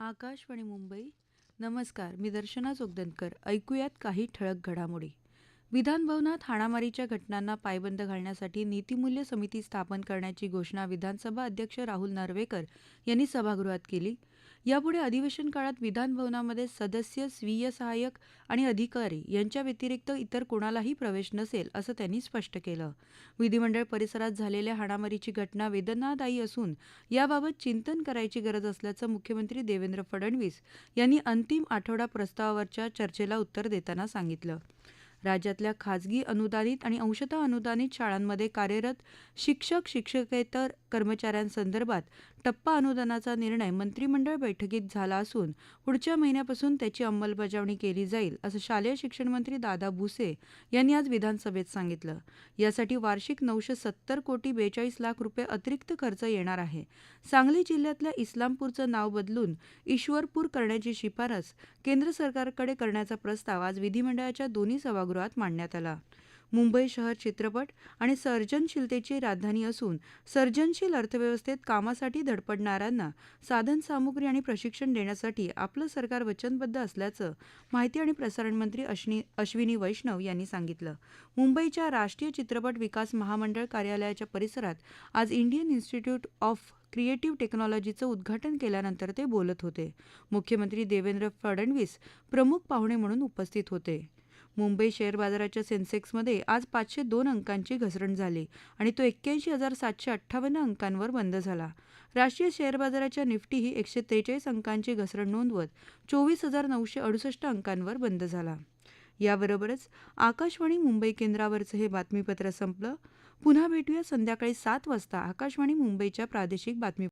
आकाशवाणी मुंबई. नमस्कार मी दर्शना जोगदनकर. ऐकूयात काही ठळक घडामोडी. विधानभवनात हाणामारीच्या घटनांना पायबंद घालण्यासाठी नीतिमूल्य समिती स्थापन करण्याची घोषणा विधानसभा अध्यक्ष राहुल नार्वेकर यांनी सभागृहात केली. यापुढे अधिवेशन काळात विधानभवनामध्ये सदस्य स्वीय सहाय्यक आणि अधिकारी यांच्या व्यतिरिक्त इतर कोणालाही प्रवेश नसेल असं त्यांनी स्पष्ट केलं. विधिमंडळ परिसरात झालेल्या हाणामारीची घटना वेदनादायी असून याबाबत चिंतन करायची गरज असल्याचं मुख्यमंत्री देवेंद्र फडणवीस यांनी अंतिम आठवडा प्रस्तावावरच्या चर्चेला उत्तर देताना सांगितलं. राज्यातल्या खाजगी अनुदानित आणि अंशतः अनुदानित शाळांमध्ये कार्यरत शिक्षक शिक्षकेतर कर्मचाऱ्यांसंदर्भात टप्पा अनुदानाचा निर्णय मंत्रिमंडळ बैठकीत झाला असून पुढच्या महिन्यापासून त्याची अंमलबजावणी केली जाईल असं शालेय शिक्षण मंत्री दादा भुसे यांनी आज विधानसभेत सांगितलं. यासाठी वार्षिक नऊशे सत्तर कोटी बेचाळीस लाख रुपये अतिरिक्त खर्च येणार आहे. सांगली जिल्ह्यातल्या इस्लामपूरचं नाव बदलून ईश्वरपूर करण्याची शिफारस केंद्र सरकारकडे करण्याचा प्रस्ताव आज विधिमंडळाच्या दोन्ही सभागृहात मांडण्यात आला. मुंबई शहर चित्रपट आणि सर्जनशीलतेची राजधानी असून सर्जनशील अर्थव्यवस्थेत कामासाठी धडपडणाऱ्यांना साधनसामुग्री आणि प्रशिक्षण देण्यासाठी आपलं सरकार वचनबद्ध असल्याचं माहिती आणि प्रसारण मंत्री अश्विनी अश्विनी वैष्णव यांनी सांगितलं. मुंबईच्या राष्ट्रीय चित्रपट विकास महामंडळ कार्यालयाच्या परिसरात आज इंडियन इन्स्टिट्यूट ऑफ क्रिएटिव्ह टेक्नॉलॉजीचं उद्घाटन केल्यानंतर ते बोलत होते. मुख्यमंत्री देवेंद्र फडणवीस प्रमुख पाहुणे म्हणून उपस्थित होते. मुंबई शेअर बाजाराच्या सेन्सेक्समध्ये आज पाचशे दोन अंकांची घसरण झाली आणि तो एक्क्याऐंशी हजार सातशे अठ्ठावन्न अंकांवर बंद झाला. राष्ट्रीय शेअर बाजाराच्या निफ्टीही एकशे त्रेचाळीस अंकांची घसरण नोंदवत चोवीस हजार नऊशे अडुसष्ट अंकांवर बंद झाला. याबरोबरच आकाशवाणी मुंबई केंद्रावरचं हे बातमीपत्र संपलं. पुन्हा भेटूया संध्याकाळी सात वाजता आकाशवाणी मुंबईच्या प्रादेशिक बातमी